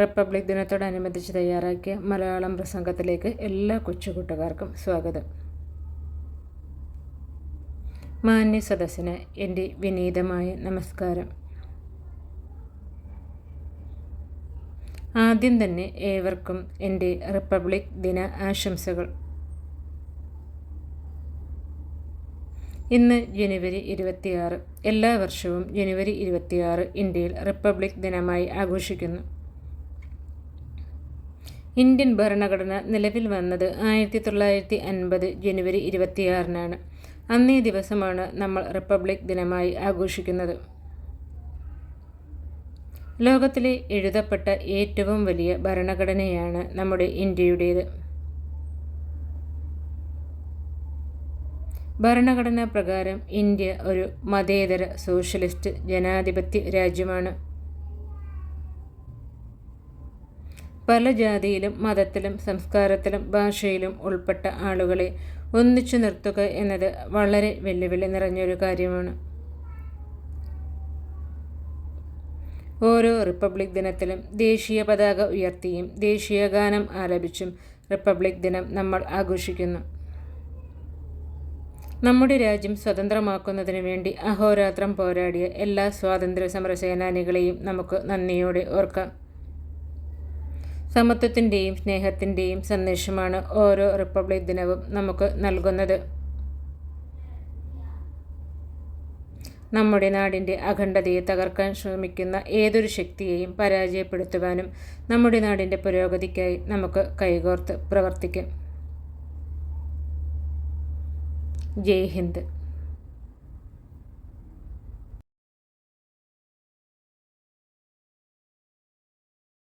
Republic ദിനത്തോടനുബന്ധിച്ച് തയ്യാറാക്കിയ മലയാളം പ്രസംഗത്തിലേക്ക് എല്ലാ കൊച്ചുകൂട്ടുകാർക്കും സ്വാഗതം. മാന്യ സദസ്സിന് എന്റെ വിനീതമായ നമസ്കാരം. ആദ്യം തന്നെ ഏവർക്കും എന്റെ റിപ്പബ്ലിക് ദിന ആശംസകൾ. ഇന്ന് ജനുവരി ഇരുപത്തിയാറ് എല്ലാ വർഷവും ജനുവരി ഇരുപത്തിയാറ് ഇന്ത്യയിൽ റിപ്പബ്ലിക് ദിനമായി ആഘോഷിക്കുന്നു. ഇന്ത്യൻ ഭരണഘടന നിലവിൽ വന്നത് ആയിരത്തി തൊള്ളായിരത്തി അൻപത് ജനുവരി ഇരുപത്തിയാറിനാണ്. അന്നേ ദിവസമാണ് നമ്മൾ റിപ്പബ്ലിക് ദിനമായി ആഘോഷിക്കുന്നത്. ലോകത്തിലെ എഴുതപ്പെട്ട ഏറ്റവും വലിയ ഭരണഘടനയാണ് നമ്മുടെ ഇന്ത്യയുടേത്. ഭരണഘടനാ പ്രകാരം ഇന്ത്യ ഒരു മതേതര സോഷ്യലിസ്റ്റ് ജനാധിപത്യ രാജ്യമാണ്. പല ജാതിയിലും മതത്തിലും സംസ്കാരത്തിലും ഭാഷയിലും ഉൾപ്പെട്ട ആളുകളെ ഒന്നിച്ചു നിർത്തുക എന്നത് വളരെ വെല്ലുവിളി നിറഞ്ഞൊരു കാര്യമാണ്. ഓരോ റിപ്പബ്ലിക് ദിനത്തിലും ദേശീയ പതാക ഉയർത്തിയും ദേശീയ ഗാനം ആലപിച്ചും റിപ്പബ്ലിക് ദിനം നമ്മൾ ആഘോഷിക്കുന്നു. നമ്മുടെ രാജ്യം സ്വതന്ത്രമാക്കുന്നതിന് വേണ്ടി അഹോരാത്രം പോരാടിയ എല്ലാ സ്വാതന്ത്ര്യ സമര സേനാനികളെയും നമുക്ക് നന്ദിയോടെ ഓർക്കാം. സമത്വത്തിന്റെയും സ്നേഹത്തിന്റെയും സന്ദേശമാണ് ഓരോ റിപ്പബ്ലിക് ദിനവും നമുക്ക് നൽകുന്നത്. നമ്മുടെ നാടിന്റെ അഖണ്ഡതയെ തകർക്കാൻ ശ്രമിക്കുന്ന ഏതൊരു ശക്തിയെയും പരാജയപ്പെടുത്തുവാനും നമ്മുടെ നാടിന്റെ പുരോഗതിക്കായി നമുക്ക് കൈകോർത്ത് പ്രവർത്തിക്കാം. ജയ് ഹിന്ദ്.